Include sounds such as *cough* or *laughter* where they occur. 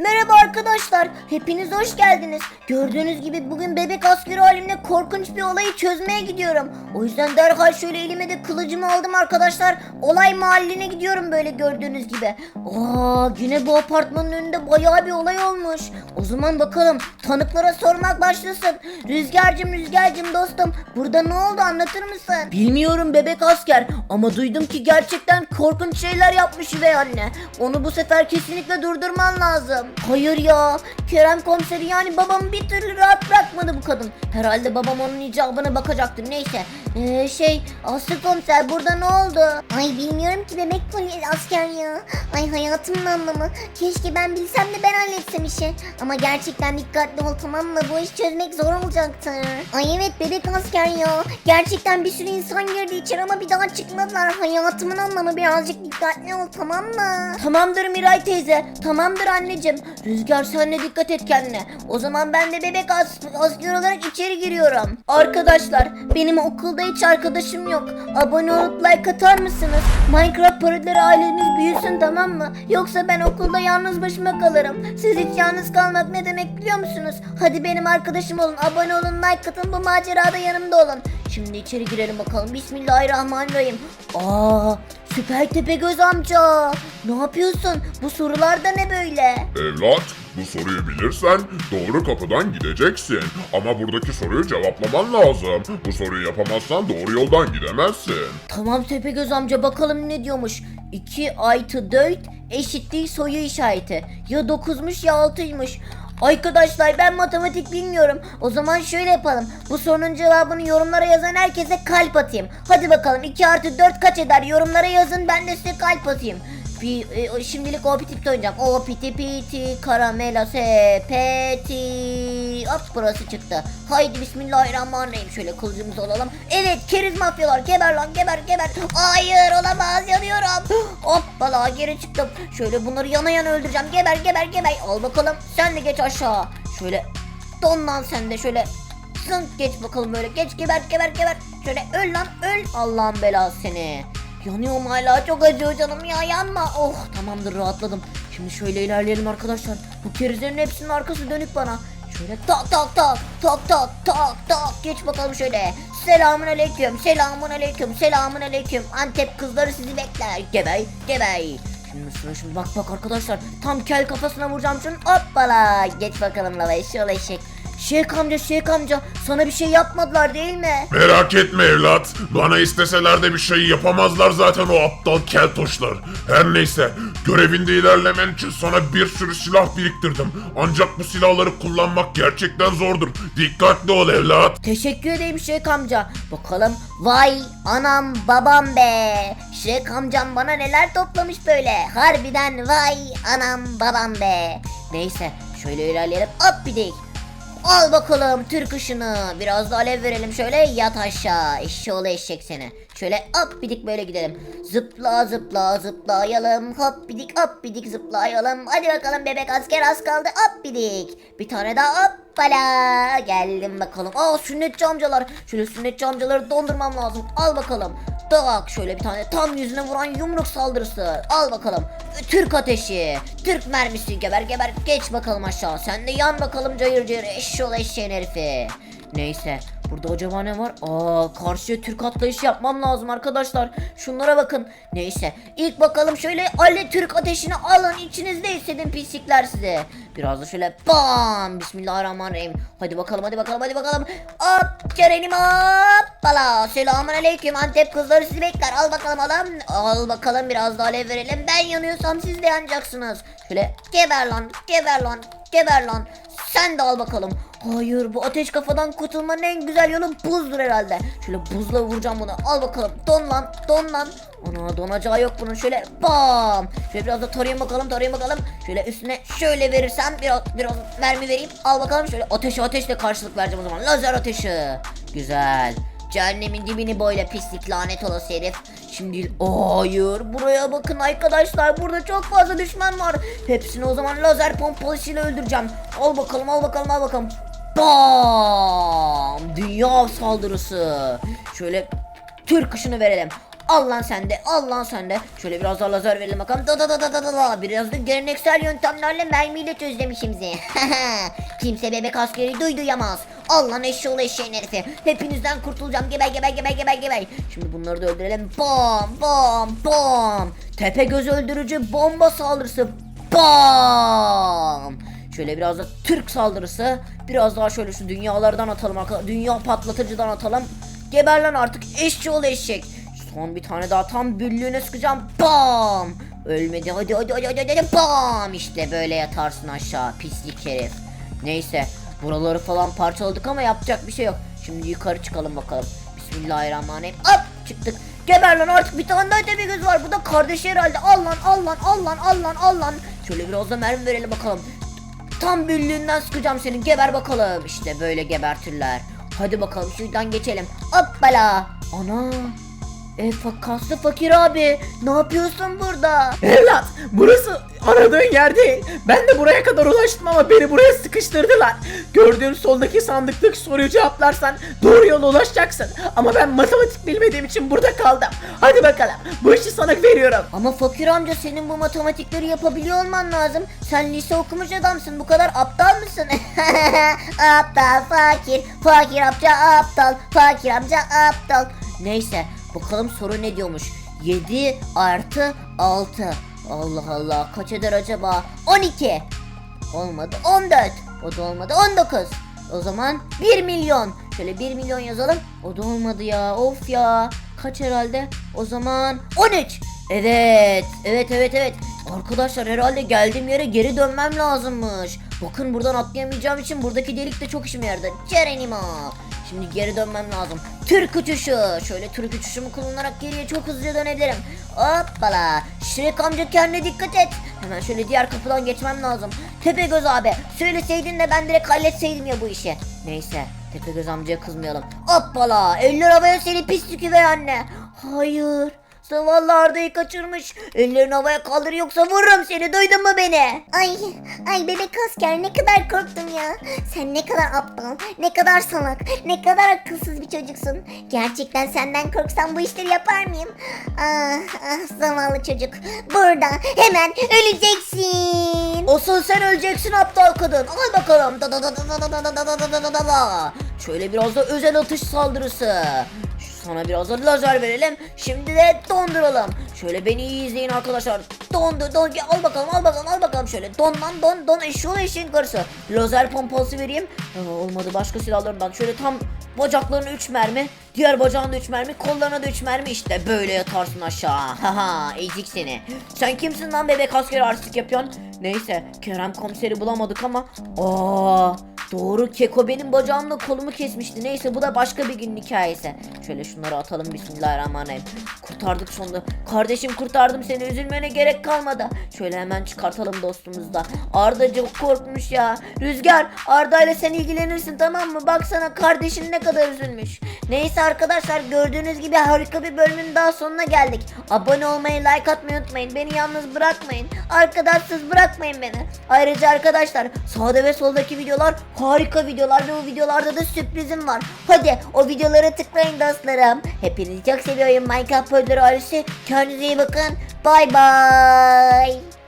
Merhaba arkadaşlar, hepiniz hoş geldiniz. Gördüğünüz gibi bugün bebek askeri halimle korkunç bir olayı çözmeye gidiyorum. O yüzden derhal şöyle elime de kılıcımı aldım arkadaşlar. Olay mahalline gidiyorum böyle gördüğünüz gibi. Aa, yine bu apartmanın önünde bayağı bir olay olmuş. O zaman bakalım tanıklara sormak başlasın. Rüzgarcım Rüzgarcım dostum burada ne oldu anlatır mısın? Bilmiyorum bebek asker ama duydum ki gerçekten korkunç şeyler yapmış üvey anne. Onu bu sefer kesinlikle durdurman lazım. Hayır ya Kerem komiseri yani babamı bir türlü rahat bırakmadı bu kadın. Herhalde babam onun icabına bakacaktır neyse. Ee, şey Aslı komiser burada ne oldu? Ay bilmiyorum ki bebek polis asker ya. Ay hayatımın anlamı. Keşke ben bilsem de ben halletsem işi. Ama gerçekten dikkatli ol tamam mı? Bu iş çözmek zor olacaktır. Ay evet bebek asker ya. Gerçekten bir sürü insan girdi içeri ama bir daha çıkmadılar. Hayatımın anlamı birazcık dikkatli ol tamam mı? Tamamdır Miray teyze. Tamamdır anneciğim. Sen de dikkat et kendine. O zaman ben de bebek as asker olarak içeri giriyorum. Arkadaşlar benim okulda hiç arkadaşım yok. Abone olup like atar mısınız? Minecraft parodileri ailemiz büyüsün tamam mı? Yoksa ben okulda yalnız başıma kalırım. Siz hiç yalnız kalmak ne demek biliyor musunuz? Hadi benim arkadaşım olun. Abone olun like atın bu macerada yanımda olun. Şimdi içeri girelim bakalım. Bismillahirrahmanirrahim. Aa, Süper Tepegöz amca. Ne yapıyorsun? Bu sorular da ne böyle? Evlat, bu soruyu bilirsen doğru kapıdan gideceksin. Ama buradaki soruyu cevaplaman lazım. Bu soruyu yapamazsan doğru yoldan gidemezsin. Tamam Tepegöz amca bakalım ne diyormuş. 2 artı 4 eşitliği soyu işareti. Ya 9'muş ya 6'ymış. Arkadaşlar ben matematik bilmiyorum. O zaman şöyle yapalım. Bu sorunun cevabını yorumlara yazan herkese kalp atayım. Hadi bakalım 2 artı 4 kaç eder? Yorumlara yazın ben de size kalp atayım. Pi, e, şimdilik o piti oynayacağım. O piti piti karamela sepeti. Hop burası çıktı. Haydi bismillahirrahmanirrahim. Şöyle kılıcımızı alalım. Evet keriz mafyalar geber lan geber geber. Hayır olamaz yanıyorum. Hoppala geri çıktım. Şöyle bunları yana yana öldüreceğim. Geber geber geber. Al bakalım sen de geç aşağı. Şöyle don lan sen de şöyle. Zınk geç bakalım böyle. Geç geber geber geber. Şöyle öl lan öl. Allah'ın belası seni. Yanıyorum hala çok acıyor canım ya yanma. Oh tamamdır rahatladım. Şimdi şöyle ilerleyelim arkadaşlar. Bu kerizlerin hepsinin arkası dönük bana. Şöyle tak tak tak tak tak tak tak geç bakalım şöyle. Selamun aleyküm selamun aleyküm selamun aleyküm. Antep kızları sizi bekler. Gebey gebey. Şimdi sıra şimdi bak bak arkadaşlar. Tam kel kafasına vuracağım şunu. Hoppala. Geç bakalım lava eşşoğlu eşek. Şeyh amca Şeyh amca sana bir şey yapmadılar değil mi? Merak etme evlat. Bana isteseler de bir şey yapamazlar zaten o aptal keltoşlar. Her neyse, görevinde ilerlemen için sana bir sürü silah biriktirdim. Ancak bu silahları kullanmak gerçekten zordur. Dikkatli ol evlat. Teşekkür ederim Şeyh amca. Bakalım vay anam babam be. Şeyh amcam bana neler toplamış böyle. Harbiden vay anam babam be. Neyse şöyle ilerleyelim. Hop bir dik. Al bakalım Türk ışını. Biraz da alev verelim şöyle yat aşağı. Eşşoğlu eşek seni. Şöyle hop bidik böyle gidelim. Zıpla zıpla zıplayalım. Hop bidik hop bidik zıplayalım. Hadi bakalım bebek asker az kaldı. Hop bidik. Bir tane daha hoppala. Geldim bakalım. Aa sünnetçi amcalar. Şöyle sünnetçi amcaları dondurmam lazım. Al bakalım. Tak şöyle bir tane tam yüzüne vuran yumruk saldırısı. Al bakalım. Türk ateşi. Türk mermisi geber geber. Geç bakalım aşağı. Sen de yan bakalım cayır cayır. Eşşoğlu eşeğin herifi. Neyse. Burada acaba ne var? Aa karşıya Türk atlayışı yapmam lazım arkadaşlar. Şunlara bakın. Neyse. ilk bakalım şöyle Ali Türk ateşini alın. içinizde hissedin pislikler size. Biraz da şöyle bam. Bismillahirrahmanirrahim. Hadi bakalım hadi bakalım hadi bakalım. Hop Ceren'im hoppala. Selamun aleyküm. Antep kızları sizi bekler. Al bakalım adam. Al bakalım biraz daha alev verelim. Ben yanıyorsam siz de yanacaksınız. Şöyle geber lan geber lan geber lan. Sen de al bakalım. Hayır bu ateş kafadan kurtulmanın en güzel yolu buzdur herhalde. Şöyle buzla vuracağım bunu. Al bakalım. Don lan. Don lan. Ana donacağı yok bunun. Şöyle bam. Şöyle biraz da tarayayım bakalım. Tarayayım bakalım. Şöyle üstüne şöyle verirsem biraz biraz mermi vereyim. Al bakalım şöyle ateşe ateşle karşılık vereceğim o zaman. Lazer ateşi. Güzel. Cehennemin dibini böyle pislik lanet olası herif. Şimdi hayır buraya bakın arkadaşlar burada çok fazla düşman var. Hepsini o zaman lazer pompalısıyla öldüreceğim. Al bakalım al bakalım al bakalım. Bam! Dünya saldırısı. Şöyle Türk ışını verelim. Al lan sen de. Şöyle biraz daha lazer verelim bakalım. Da da da da da da da. Biraz da geleneksel yöntemlerle mermiyle çözlemiş şimdi. *laughs* Kimse bebek askeri duyduyamaz. Al lan eşşoğlu eşeğin herifi. Hepinizden kurtulacağım. Geber geber geber geber geber. Şimdi bunları da öldürelim. Bom bom bom. Tepe göz öldürücü bomba saldırısı. Bam! Şöyle biraz da Türk saldırısı. Biraz daha şöyle şu dünyalardan atalım. Dünya patlatıcıdan atalım. Geber lan artık eşçi ol eşek. Son bir tane daha tam büllüğüne sıkacağım. Bam! Ölmedi hadi hadi hadi hadi hadi bam! İşte böyle yatarsın aşağı pislik herif. Neyse buraları falan parçaladık ama yapacak bir şey yok. Şimdi yukarı çıkalım bakalım. Bismillahirrahmanirrahim. Hop çıktık. Geber lan artık bir tane daha tepe göz var. Bu da kardeşi herhalde. Al lan al lan al lan al lan al lan. Şöyle biraz da mermi verelim bakalım. Tam büllüğünden sıkacağım seni. Geber bakalım. İşte böyle gebertirler. Hadi bakalım şuradan geçelim. Hoppala. Ana. E fa- kaslı fakir abi. Ne yapıyorsun burada? Evlat burası aradığın yer değil. Ben de buraya kadar ulaştım ama beni buraya sıkıştırdılar. Gördüğün soldaki sandıktaki soruyu cevaplarsan doğru yola ulaşacaksın. Ama ben matematik bilmediğim için burada kaldım. Hadi bakalım bu işi sana veriyorum. Ama fakir amca senin bu matematikleri yapabiliyor olman lazım. Sen lise okumuş adamsın. Bu kadar aptal mısın? *laughs* aptal fakir. Fakir amca aptal. Fakir amca aptal. Neyse bakalım soru ne diyormuş. 7 artı 6. Allah Allah kaç eder acaba? 12. Olmadı 14. O da olmadı 19. O zaman 1 milyon. Şöyle 1 milyon yazalım. O da olmadı ya. Of ya. Kaç herhalde? O zaman 13. Evet. Evet evet evet. Arkadaşlar herhalde geldiğim yere geri dönmem lazımmış. Bakın buradan atlayamayacağım için buradaki delik de çok işime yaradı. Cerenimo. Şimdi geri dönmem lazım. Türk uçuşu. Şöyle Türk uçuşumu kullanarak geriye çok hızlıca dönebilirim. Hoppala. Şirek amca kendine dikkat et. Hemen şöyle diğer kapıdan geçmem lazım. Tepegöz abi. Söyleseydin de ben direkt halletseydim ya bu işi. Neyse. Tepegöz amcaya kızmayalım. Hoppala. Eller havaya seni pislik üvey anne. Hayır. Zavallı Arda'yı kaçırmış. Ellerini havaya kaldır yoksa vururum seni. Duydun mu beni? Ay, ay bebek asker ne kadar korktum ya. Sen ne kadar aptal, ne kadar salak, ne kadar akılsız bir çocuksun. Gerçekten senden korksam bu işleri yapar mıyım? Ah, ah zavallı çocuk. Burada hemen öleceksin. Asıl sen öleceksin aptal kadın. Al bakalım. Da da da da da da da da da da da da. Şöyle biraz da özel atış saldırısı. Sana biraz da lazer verelim. Şimdi de donduralım. Şöyle beni iyi izleyin arkadaşlar. Dondu don al bakalım al bakalım al bakalım şöyle. Don lan don don eşşoğlu eşeğin karısı. Lazer pompası vereyim. Aa, olmadı başka silahlarından. Şöyle tam bacaklarına 3 mermi. Diğer bacağına 3 mermi. Kollarına da 3 mermi. İşte böyle yatarsın aşağı. *laughs* Haha ezik seni. Sen kimsin lan bebek asker artistik yapıyorsun? Neyse Kerem komiseri bulamadık ama. Aa Doğru Keko benim bacağımla kolumu kesmişti. Neyse bu da başka bir günün hikayesi. Şöyle şunları atalım bismillahirrahmanirrahim. Kurtardık sonunda. Kardeşim kurtardım seni üzülmene gerek kalmadı. Şöyle hemen çıkartalım dostumuzu da. Arda çok korkmuş ya. Rüzgar Arda ile sen ilgilenirsin tamam mı? Baksana kardeşin ne kadar üzülmüş. Neyse arkadaşlar gördüğünüz gibi harika bir bölümün daha sonuna geldik. Abone olmayı like atmayı unutmayın. Beni yalnız bırakmayın. Arkadaşsız bırakmayın beni. Ayrıca arkadaşlar sağda ve soldaki videolar harika videolar ve o videolarda da sürprizim var. Hadi o videolara tıklayın dostlarım. Hepinizi çok seviyorum Minecraft Pöydleri ailesi. Kendinize iyi bakın. Bay bay.